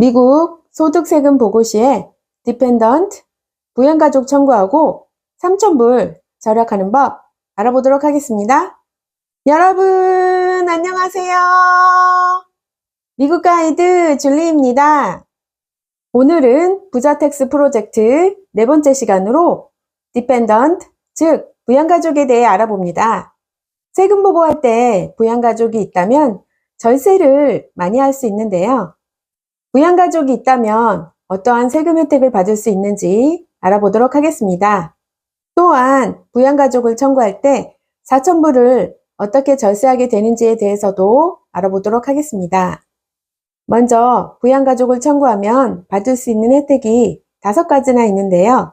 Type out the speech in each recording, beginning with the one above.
미국 소득세금 보고 시에 디펜던트 부양가족 청구하고 3,000불 절약하는 법 알아보도록 하겠습니다. 여러분 안녕하세요. 미국 가이드 줄리입니다. 오늘은 부자텍스 프로젝트 네 번째 시간으로 디펜던트 즉 부양가족에 대해 알아봅니다. 세금 보고할 때 부양가족이 있다면 절세를 많이 할 수 있는데요. 부양가족이 있다면 어떠한 세금 혜택을 받을 수 있는지 알아보도록 하겠습니다. 또한 부양가족을 청구할 때 4천불을 어떻게 절세하게 되는지에 대해서도 알아보도록 하겠습니다. 먼저 부양가족을 청구하면 받을 수 있는 혜택이 다섯 가지나 있는데요.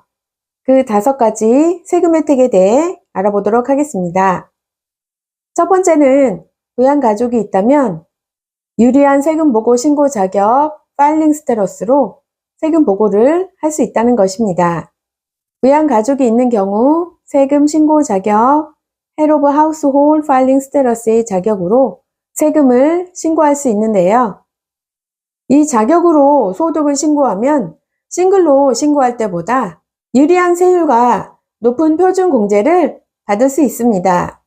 그 다섯 가지 세금 혜택에 대해 알아보도록 하겠습니다. 첫 번째는 부양가족이 있다면 유리한 세금 보고 신고 자격 파일링 스테러스로 세금 보고를 할 수 있다는 것입니다. 부양 가족이 있는 경우 세금 신고 자격 of Household Filing Status의 자격으로 세금을 신고할 수 있는데요. 이 자격으로 소득을 신고하면 싱글로 신고할 때보다 유리한 세율과 높은 표준 공제를 받을 수 있습니다.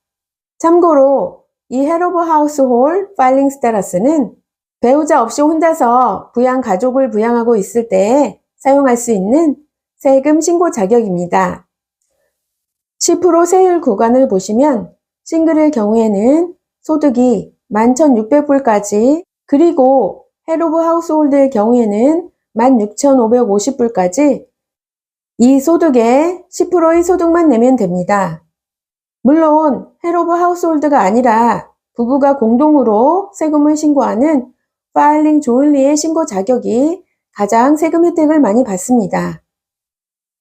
참고로 이 of Household Filing Status는 배우자 없이 혼자서 부양 가족을 부양하고 있을 때 사용할 수 있는 세금 신고 자격입니다. 10% 세율 구간을 보시면 싱글의 경우에는 소득이 11,600불까지 그리고 헤로브 하우스홀드의 경우에는 16,550불까지 이 소득의 10%의 소득만 내면 됩니다. 물론 헤로브 하우스홀드가 아니라 부부가 공동으로 세금을 신고하는 파일링 조일리의 신고 자격이 가장 세금 혜택을 많이 받습니다.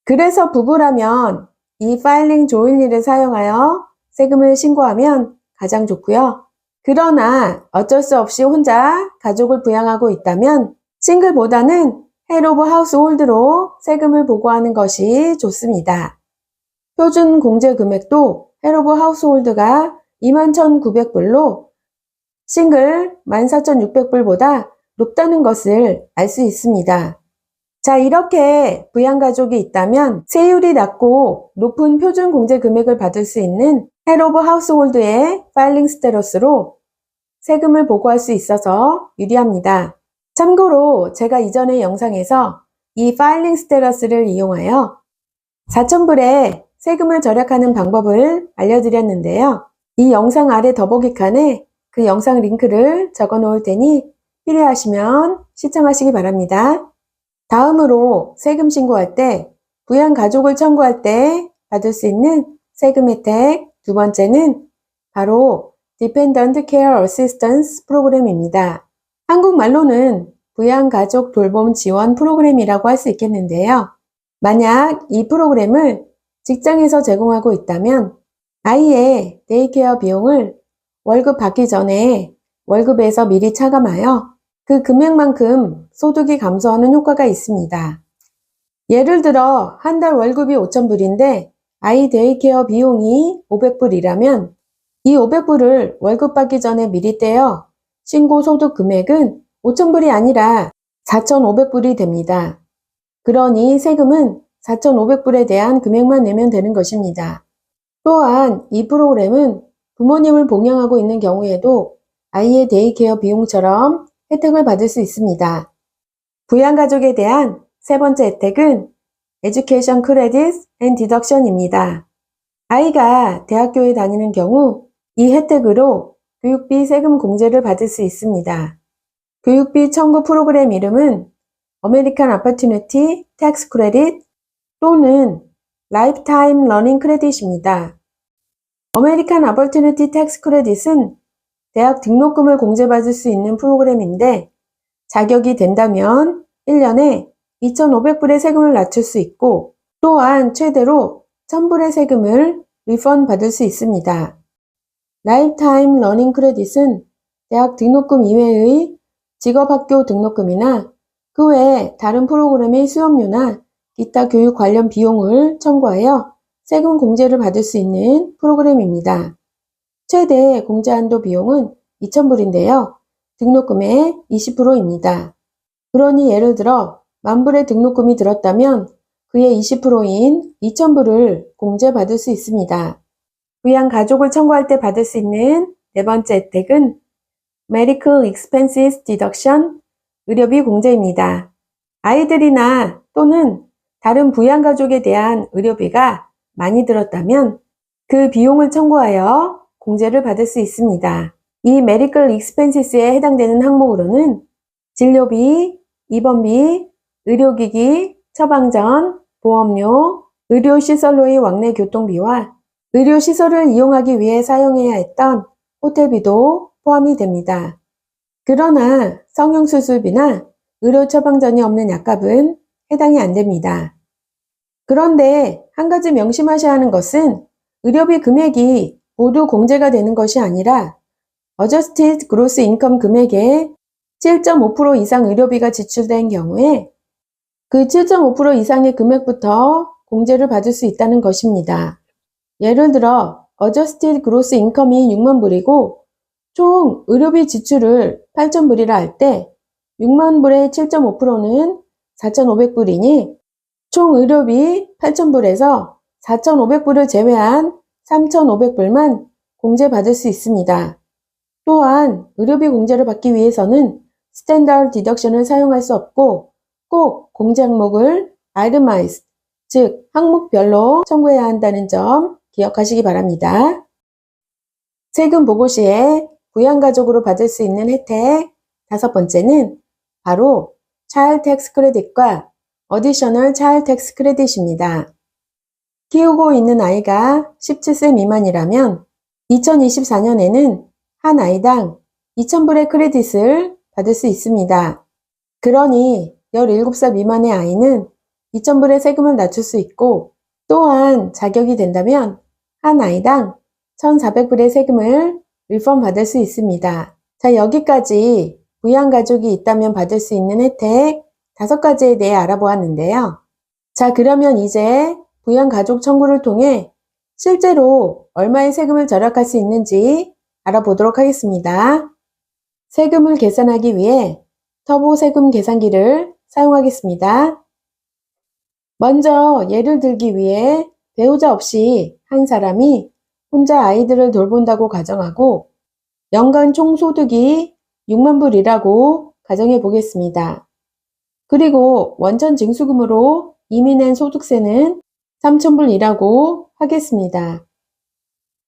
그래서 부부라면 이 파일링 조일리를 사용하여 세금을 신고하면 가장 좋고요. 그러나 어쩔 수 없이 혼자 가족을 부양하고 있다면 싱글보다는 헬 오브 하우스홀드로 세금을 보고하는 것이 좋습니다. 표준 공제 금액도 헬 오브 하우스홀드가 21,900불로 싱글 14,600불보다 높다는 것을 알 수 있습니다. 자, 이렇게 부양가족이 있다면 세율이 낮고 높은 표준 공제 금액을 받을 수 있는 헬 오브 하우스홀드의 파일링 스테러스로 세금을 보고할 수 있어서 유리합니다. 참고로 제가 이전의 영상에서 이 파일링 스테러스를 이용하여 4,000불에 세금을 절약하는 방법을 알려드렸는데요. 이 영상 아래 더보기 칸에 그 영상 링크를 적어 놓을 테니 필요하시면 시청하시기 바랍니다. 다음으로 세금 신고할 때 부양 가족을 청구할 때 받을 수 있는 세금 혜택 두 번째는 바로 Dependent Care Assistance 프로그램입니다. 한국말로는 부양 가족 돌봄 지원 프로그램이라고 할 수 있겠는데요. 만약 이 프로그램을 직장에서 제공하고 있다면 아이의 데이케어 비용을 월급 받기 전에 월급에서 미리 차감하여 그 금액만큼 소득이 감소하는 효과가 있습니다. 예를 들어 한 달 월급이 5,000불인데 아이 데이케어 비용이 500불이라면 이 500불을 월급 받기 전에 미리 떼어 신고 소득 금액은 5,000불이 아니라 4,500불이 됩니다. 그러니 세금은 4,500불에 대한 금액만 내면 되는 것입니다. 또한 이 프로그램은 부모님을 봉양하고 있는 경우에도 아이의 데이케어 비용처럼 혜택을 받을 수 있습니다. 부양가족에 대한 세 번째 혜택은 Education Credit and Deduction입니다. 아이가 대학교에 다니는 경우 이 혜택으로 교육비 세금 공제를 받을 수 있습니다. 교육비 청구 프로그램 이름은 American Opportunity Tax Credit 또는 Lifetime Learning Credit입니다. American Opportunity Tax Credit은 대학 등록금을 공제받을 수 있는 프로그램인데 자격이 된다면 1년에 2,500불의 세금을 낮출 수 있고 또한 최대로 1,000불의 세금을 리펀 받을 수 있습니다. 라이프타임 러닝 크레딧은 대학 등록금 이외의 직업학교 등록금이나 그외 다른 프로그램의 수업료나 기타 교육 관련 비용을 청구하여 세금 공제를 받을 수 있는 프로그램입니다. 최대 공제 한도 비용은 2,000불인데요. 등록금의 20%입니다. 그러니 예를 들어 만불의 등록금이 들었다면 그의 20%인 2,000불을 공제받을 수 있습니다. 부양 가족을 청구할 때 받을 수 있는 네 번째 혜택은 Medical Expenses Deduction, 의료비 공제입니다. 아이들이나 또는 다른 부양 가족에 대한 의료비가 많이 들었다면 그 비용을 청구하여 공제를 받을 수 있습니다. 이 Medical Expenses에 해당되는 항목으로는 진료비, 입원비, 의료기기, 처방전, 보험료, 의료시설로의 왕래 교통비와 의료시설을 이용하기 위해 사용해야 했던 호텔비도 포함이 됩니다. 그러나 성형수술비나 의료 처방전이 없는 약값은 해당이 안 됩니다. 그런데 한 가지 명심하셔야 하는 것은 의료비 금액이 모두 공제가 되는 것이 아니라 Adjusted Gross Income 금액의 7.5% 이상 의료비가 지출된 경우에 그 7.5% 이상의 금액부터 공제를 받을 수 있다는 것입니다. 예를 들어 Adjusted Gross Income이 6만 불이고 총 의료비 지출을 8천 불이라 할 때 6만 불의 7.5%는 4,500불이니 총 의료비 8,000불에서 4,500불을 제외한 3,500불만 공제받을 수 있습니다. 또한 의료비 공제를 받기 위해서는 스탠다드 디덕션을 사용할 수 없고 꼭 공제 항목을 itemized, 즉 항목별로 청구해야 한다는 점 기억하시기 바랍니다. 세금 보고 시에 부양가족으로 받을 수 있는 혜택 다섯 번째는 바로 Child Tax Credit과 Additional Child Tax Credit입니다. 키우고 있는 아이가 17세 미만이라면 2024년에는 한 아이당 2,000불의 크레딧을 받을 수 있습니다. 그러니 17살 미만의 아이는 2,000불의 세금을 낮출 수 있고 또한 자격이 된다면 한 아이당 1,400불의 세금을 리펀 받을 수 있습니다. 자, 여기까지 부양가족이 있다면 받을 수 있는 혜택 다섯 가지에 대해 알아보았는데요. 자, 그러면 이제 부양가족 청구를 통해 실제로 얼마의 세금을 절약할 수 있는지 알아보도록 하겠습니다. 세금을 계산하기 위해 터보 세금 계산기를 사용하겠습니다. 먼저 예를 들기 위해 배우자 없이 한 사람이 혼자 아이들을 돌본다고 가정하고 연간 총소득이 6만 불이라고 가정해 보겠습니다. 그리고 원천 징수금으로 이민한 소득세는 3,000불이라고 하겠습니다.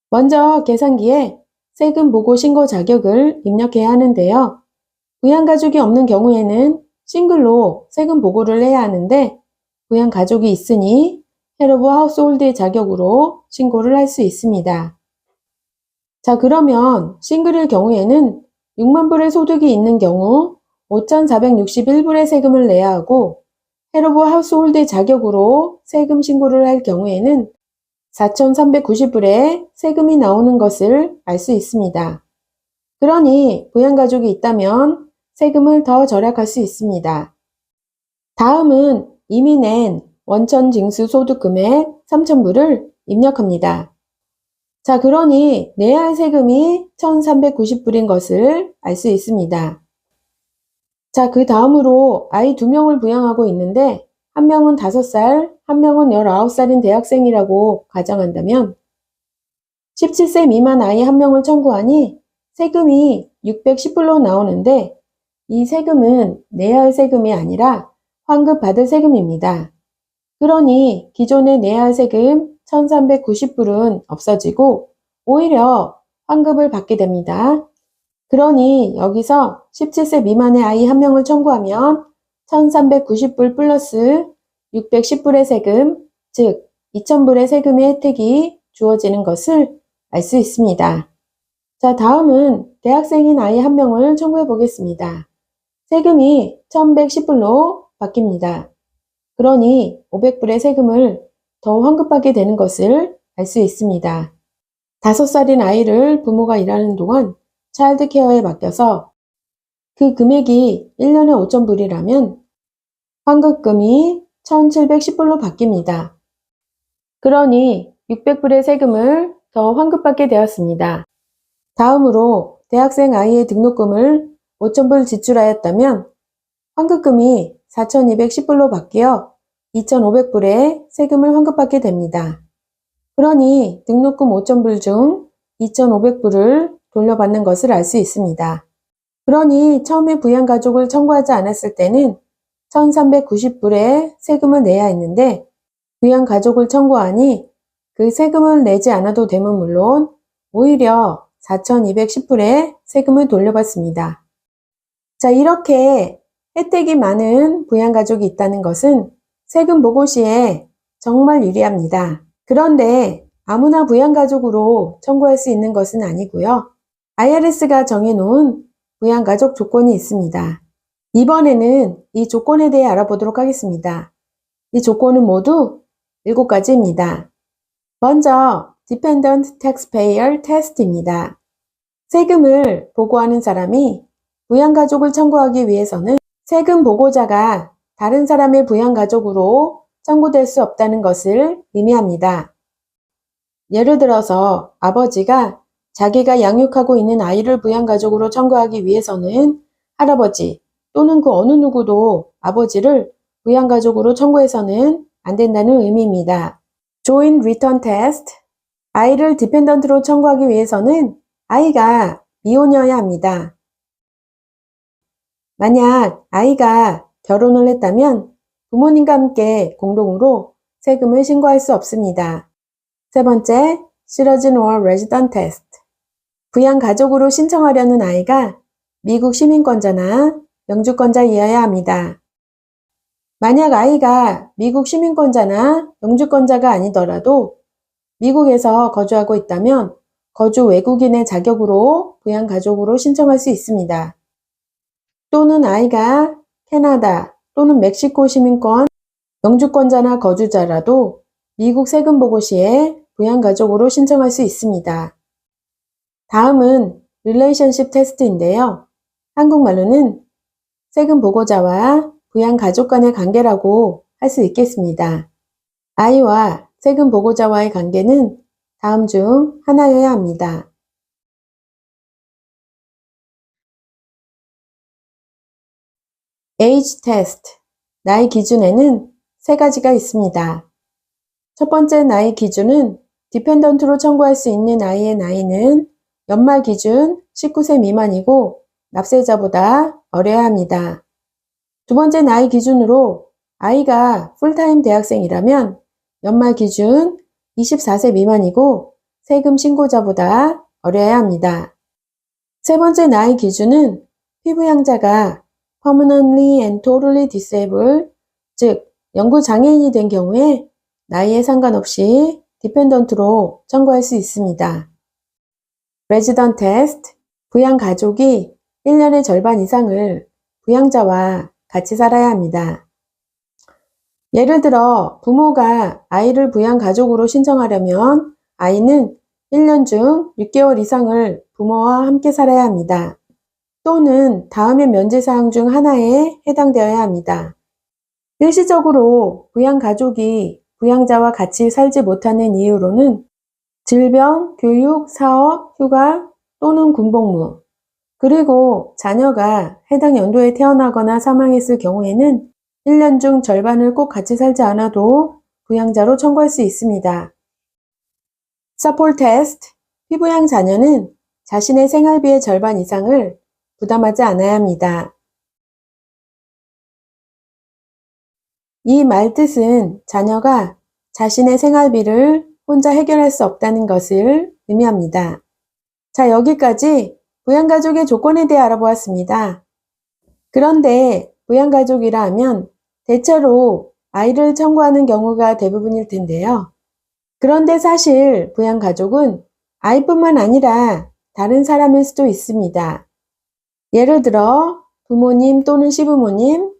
먼저 계산기에 세금 보고 신고 자격을 입력해야 하는데요. 부양가족이 없는 경우에는 싱글로 세금 보고를 해야 하는데 부양가족이 있으니 헤르브 하우스홀드의 자격으로 신고를 할 수 있습니다. 자, 그러면 싱글일 경우에는 6만 불의 소득이 있는 경우 5,461불의 세금을 내야 하고 헤르브 하우스홀드 자격으로 세금 신고를 할 경우에는 4,390불의 세금이 나오는 것을 알 수 있습니다. 그러니 부양가족이 있다면 세금을 더 절약할 수 있습니다. 다음은 이미 낸 원천 징수 소득 금액 3,000불을 입력합니다. 자, 그러니 내야 할 세금이 1,390불인 것을 알 수 있습니다. 자, 그 다음으로 아이 두 명을 부양하고 있는데 한 명은 5살, 한 명은 19살인 대학생이라고 가정한다면 17세 미만 아이 한 명을 청구하니 세금이 610불로 나오는데 이 세금은 내야 할 세금이 아니라 환급 받을 세금입니다. 그러니 기존에 내야 할 세금 1390불은 없어지고 오히려 환급을 받게 됩니다. 그러니 여기서 17세 미만의 아이 한 명을 청구하면 1390불 플러스 610불의 세금, 즉 2000불의 세금의 혜택이 주어지는 것을 알 수 있습니다. 자, 다음은 대학생인 아이 한 명을 청구해 보겠습니다. 세금이 1110불로 바뀝니다. 그러니 500불의 세금을 더 환급받게 되는 것을 알 수 있습니다. 5살인 아이를 부모가 일하는 동안 차일드 케어에 맡겨서 그 금액이 1년에 5,000불이라면 환급금이 1,710불로 바뀝니다. 그러니 600불의 세금을 더 환급받게 되었습니다. 다음으로 대학생 아이의 등록금을 5,000불 지출하였다면 환급금이 4,210불로 바뀌어 2,500불의 세금을 환급받게 됩니다. 그러니 등록금 5,000불 중 2,500불을 돌려받는 것을 알 수 있습니다. 그러니 처음에 부양가족을 청구하지 않았을 때는 1,390불의 세금을 내야 했는데 부양가족을 청구하니 그 세금을 내지 않아도 됨은 물론 오히려 4,210불의 세금을 돌려받습니다. 자, 이렇게 혜택이 많은 부양가족이 있다는 것은 세금 보고 시에 정말 유리합니다. 그런데 아무나 부양가족으로 청구할 수 있는 것은 아니고요. IRS가 정해놓은 부양가족 조건이 있습니다. 이번에는 이 조건에 대해 알아보도록 하겠습니다. 이 조건은 모두 7가지입니다. 먼저 Dependent Taxpayer Test입니다. 세금을 보고하는 사람이 부양가족을 청구하기 위해서는 세금 보고자가 다른 사람의 부양가족으로 청구될 수 없다는 것을 의미합니다. 예를 들어서 아버지가 자기가 양육하고 있는 아이를 부양가족으로 청구하기 위해서는 할아버지 또는 그 어느 누구도 아버지를 부양가족으로 청구해서는 안 된다는 의미입니다. Joint Return Test 아이를 디펜던트로 청구하기 위해서는 아이가 미혼이어야 합니다. 만약 아이가 결혼을 했다면 부모님과 함께 공동으로 세금을 신고할 수 없습니다. 세 번째, Citizen or Resident Test. 부양 가족으로 신청하려는 아이가 미국 시민권자나 영주권자이어야 합니다. 만약 아이가 미국 시민권자나 영주권자가 아니더라도 미국에서 거주하고 있다면 거주 외국인의 자격으로 부양 가족으로 신청할 수 있습니다. 또는 아이가 캐나다 또는 멕시코 시민권 영주권자나 거주자라도 미국 세금 보고 시에 부양가족으로 신청할 수 있습니다. 다음은 릴레이션십 테스트인데요. 한국말로는 세금 보고자와 부양 가족 간의 관계라고 할 수 있겠습니다. 아이와 세금 보고자와의 관계는 다음 중 하나여야 합니다. age test, 나이 기준에는 세 가지가 있습니다. 첫 번째 나이 기준은 디펜던트로 청구할 수 있는 아이의 나이는 연말 기준 19세 미만이고 납세자보다 어려야 합니다. 두 번째 나이 기준으로 아이가 풀타임 대학생이라면 연말 기준 24세 미만이고 세금 신고자보다 어려야 합니다. 세 번째 나이 기준은 피부양자가 permanently and totally disabled, 즉 영구 장애인이 된 경우에 나이에 상관없이 디펜던트로 청구할 수 있습니다. 레지던 테스트, 부양 가족이 1년의 절반 이상을 부양자와 같이 살아야 합니다. 예를 들어 부모가 아이를 부양 가족으로 신청하려면 아이는 1년 중 6개월 이상을 부모와 함께 살아야 합니다. 또는 다음의 면제사항 중 하나에 해당되어야 합니다. 일시적으로 부양 가족이 부양자와 같이 살지 못하는 이유로는 질병, 교육, 사업, 휴가 또는 군복무, 그리고 자녀가 해당 연도에 태어나거나 사망했을 경우에는 1년 중 절반을 꼭 같이 살지 않아도 부양자로 청구할 수 있습니다. 서폴 테스트, 피부양 자녀는 자신의 생활비의 절반 이상을 부담하지 않아야 합니다. 이 말뜻은 자녀가 자신의 생활비를 혼자 해결할 수 없다는 것을 의미합니다. 자, 여기까지 부양가족의 조건에 대해 알아보았습니다. 그런데 부양가족이라 하면 대체로 아이를 청구하는 경우가 대부분일 텐데요. 그런데 사실 부양가족은 아이뿐만 아니라 다른 사람일 수도 있습니다. 예를 들어 부모님 또는 시부모님,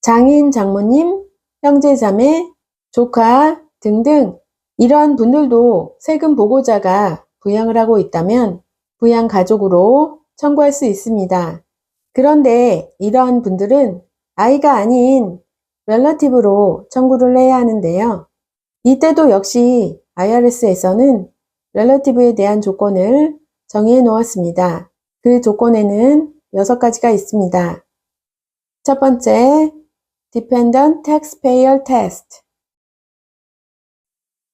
장인, 장모님, 형제, 자매, 조카 등등 이러한 분들도 세금 보고자가 부양을 하고 있다면 부양 가족으로 청구할 수 있습니다. 그런데 이러한 분들은 아이가 아닌 렐러티브로 청구를 해야 하는데요. 이때도 역시 IRS에서는 렐러티브에 대한 조건을 정해 놓았습니다. 그 조건에는 여섯 가지가 있습니다. 첫 번째, Dependent Taxpayer Test.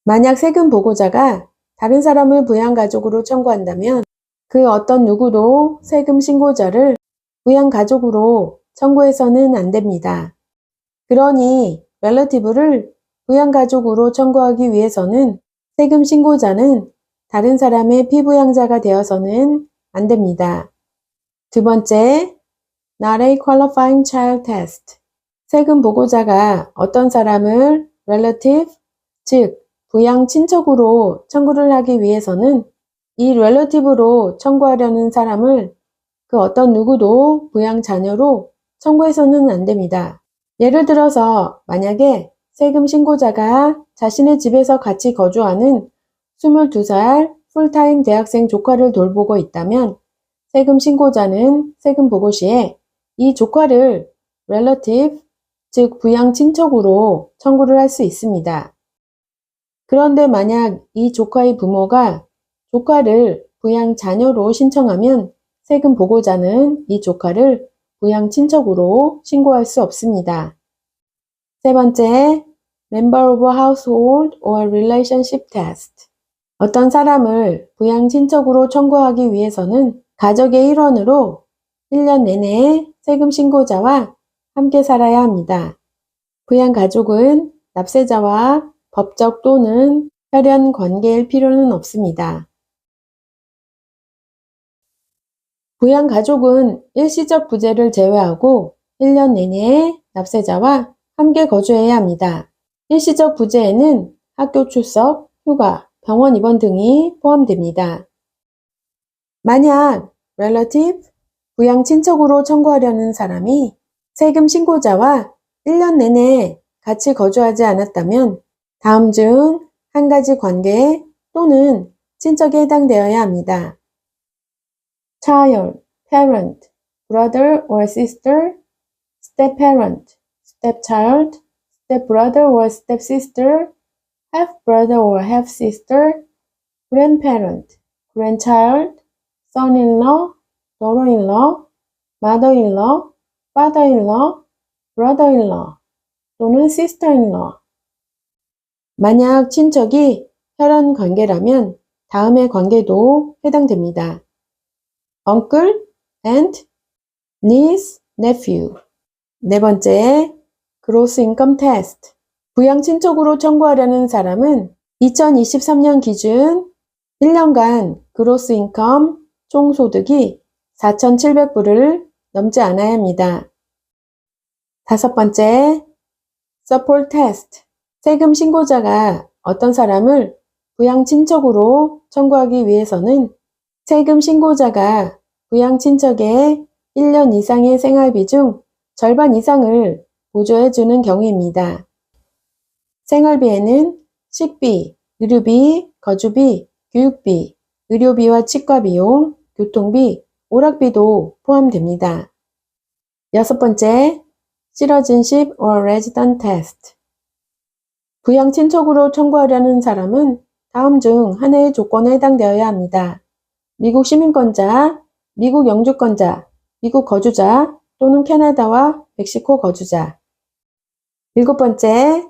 만약 세금 보고자가 다른 사람을 부양가족으로 청구한다면 그 어떤 누구도 세금 신고자를 부양가족으로 청구해서는 안 됩니다. 그러니 relative를 부양가족으로 청구하기 위해서는 세금 신고자는 다른 사람의 피부양자가 되어서는 안 됩니다. 두 번째, not a qualifying child test. 세금 보고자가 어떤 사람을 relative, 즉 부양 친척으로 청구를 하기 위해서는 이 relative로 청구하려는 사람을 그 어떤 누구도 부양 자녀로 청구해서는 안 됩니다. 예를 들어서 만약에 세금 신고자가 자신의 집에서 같이 거주하는 22살 풀타임 대학생 조카를 돌보고 있다면 세금 신고자는 세금 보고 시에 이 조카를 relative, 즉 부양 친척으로 청구를 할 수 있습니다. 그런데 만약 이 조카의 부모가 조카를 부양 자녀로 신청하면 세금 보고자는 이 조카를 부양 친척으로 신고할 수 없습니다. 세 번째, Member of a Household or Relationship Test. 어떤 사람을 부양 친척으로 청구하기 위해서는 가족의 일원으로 1년 내내 세금 신고자와 함께 살아야 합니다. 부양 가족은 납세자와 법적 또는 혈연 관계일 필요는 없습니다. 부양 가족은 일시적 부재를 제외하고 1년 내내 납세자와 함께 거주해야 합니다. 일시적 부재에는 학교 출석, 휴가, 병원 입원 등이 포함됩니다. 만약 relative, 부양 친척으로 청구하려는 사람이 세금 신고자와 1년 내내 같이 거주하지 않았다면 다음 중 한 가지 관계 또는 친척에 해당되어야 합니다. child, parent, brother or sister, step parent, step child, step brother or step sister, half brother or half sister, grandparent, grandchild, son-in-law, daughter-in-law, mother-in-law, father-in-law, brother-in-law 또는 sister-in-law. 만약 친척이 혈연 관계라면 다음의 관계도 해당됩니다. uncle, aunt, niece, nephew. 네 번째, gross income test. 부양 친척으로 청구하려는 사람은 2023년 기준 1년간 gross income 총 소득이 4,700불을 넘지 않아야 합니다. 다섯 번째, support test. 세금 신고자가 어떤 사람을 부양 친척으로 청구하기 위해서는 세금 신고자가 부양 친척의 1년 이상의 생활비 중 절반 이상을 보조해주는 경우입니다. 생활비에는 식비, 의료비, 거주비, 교육비, 의료비와 치과 비용, 교통비, 오락비도 포함됩니다. 여섯 번째, citizenship or resident test. 부양 친척으로 청구하려는 사람은 다음 중 하나의 조건에 해당되어야 합니다. 미국 시민권자, 미국 영주권자, 미국 거주자 또는 캐나다와 멕시코 거주자. 일곱 번째,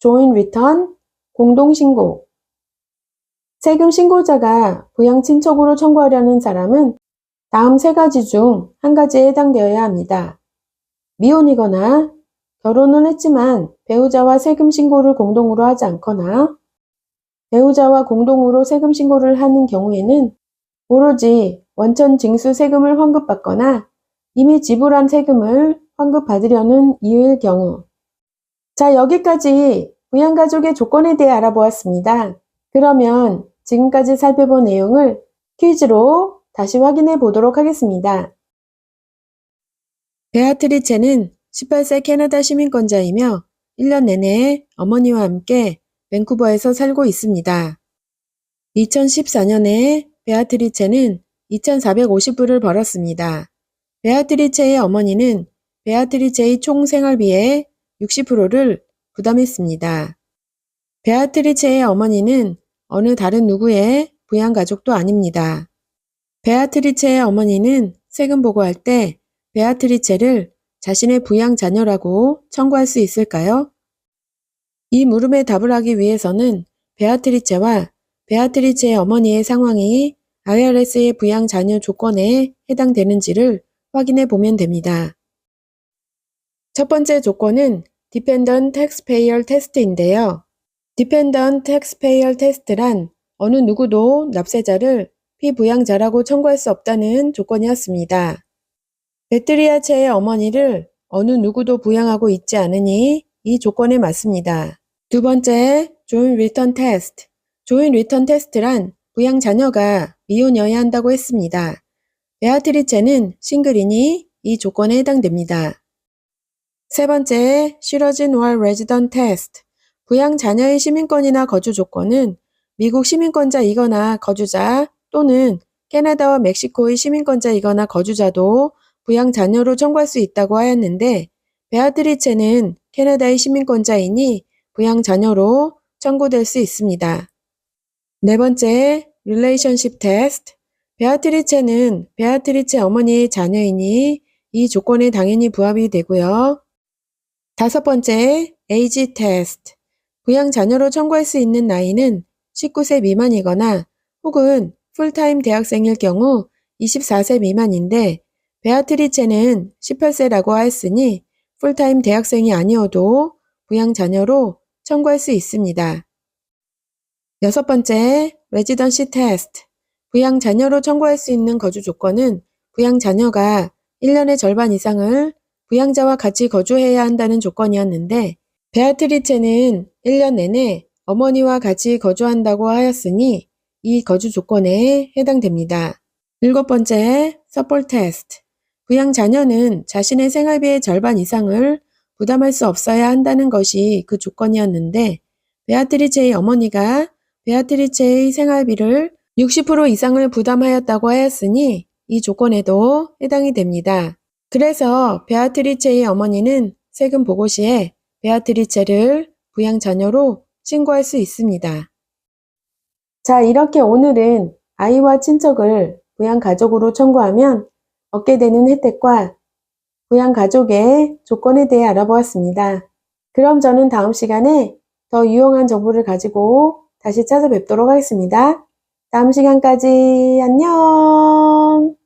joint return, 공동신고. 세금 신고자가 부양 친척으로 청구하려는 사람은 다음 세 가지 중 한 가지에 해당되어야 합니다. 미혼이거나 결혼은 했지만 배우자와 세금 신고를 공동으로 하지 않거나 배우자와 공동으로 세금 신고를 하는 경우에는 오로지 원천 징수 세금을 환급받거나 이미 지불한 세금을 환급받으려는 이유일 경우. 자, 여기까지 부양가족의 조건에 대해 알아보았습니다. 그러면 지금까지 살펴본 내용을 퀴즈로 다시 확인해 보도록 하겠습니다. 베아트리체는 18세 캐나다 시민권자이며 1년 내내 어머니와 함께 밴쿠버에서 살고 있습니다. 2014년에 베아트리체는 2,450불을 벌었습니다. 베아트리체의 어머니는 베아트리체의 총 생활비의 60%를 부담했습니다. 베아트리체의 어머니는 어느 다른 누구의 부양가족도 아닙니다. 베아트리체의 어머니는 세금 보고할 때 베아트리체를 자신의 부양 자녀라고 청구할 수 있을까요? 이 물음에 답을 하기 위해서는 베아트리체와 베아트리체의 어머니의 상황이 IRS의 부양 자녀 조건에 해당되는지를 확인해 보면 됩니다. 첫 번째 조건은 Dependent Taxpayer Test인데요. Dependent Taxpayer Test란 어느 누구도 납세자를 피부양자라고 청구할 수 없다는 조건이었습니다. 베트리아체의 어머니를 어느 누구도 부양하고 있지 않으니 이 조건에 맞습니다. 두 번째, 조인 리턴 테스트. 조인 리턴 테스트란 부양 자녀가 미혼이어야 한다고 했습니다. 베아트리체는 싱글이니 이 조건에 해당됩니다. 세 번째, 시러진 월 레지던 테스트. 부양 자녀의 시민권이나 거주 조건은 미국 시민권자이거나 거주자 또는 캐나다와 멕시코의 시민권자이거나 거주자도 부양 자녀로 청구할 수 있다고 하였는데 베아트리체는 캐나다의 시민권자이니 부양 자녀로 청구될 수 있습니다. 네 번째, 릴레이션십 테스트. 베아트리체는 베아트리체 어머니의 자녀이니 이 조건에 당연히 부합이 되고요. 다섯 번째, 에이지 테스트. 부양 자녀로 청구할 수 있는 나이는 19세 미만이거나 혹은 풀타임 대학생일 경우 24세 미만인데 베아트리체는 18세라고 하였으니 풀타임 대학생이 아니어도 부양 자녀로 청구할 수 있습니다. 여섯 번째, 레지던시 테스트. 부양 자녀로 청구할 수 있는 거주 조건은 부양 자녀가 1년의 절반 이상을 부양자와 같이 거주해야 한다는 조건이었는데 베아트리체는 1년 내내 어머니와 같이 거주한다고 하였으니 이 거주 조건에 해당됩니다. 일곱 번째, 서폴 테스트. 부양 자녀는 자신의 생활비의 절반 이상을 부담할 수 없어야 한다는 것이 그 조건이었는데 베아트리체의 어머니가 베아트리체의 생활비를 60% 이상을 부담하였다고 하였으니 이 조건에도 해당이 됩니다. 그래서 베아트리체의 어머니는 세금 보고 시에 베아트리체를 부양 자녀로 신고할 수 있습니다. 자, 이렇게 오늘은 아이와 친척을 부양 가족으로 청구하면 얻게 되는 혜택과 부양 가족의 조건에 대해 알아보았습니다. 그럼 저는 다음 시간에 더 유용한 정보를 가지고 다시 찾아뵙도록 하겠습니다. 다음 시간까지 안녕!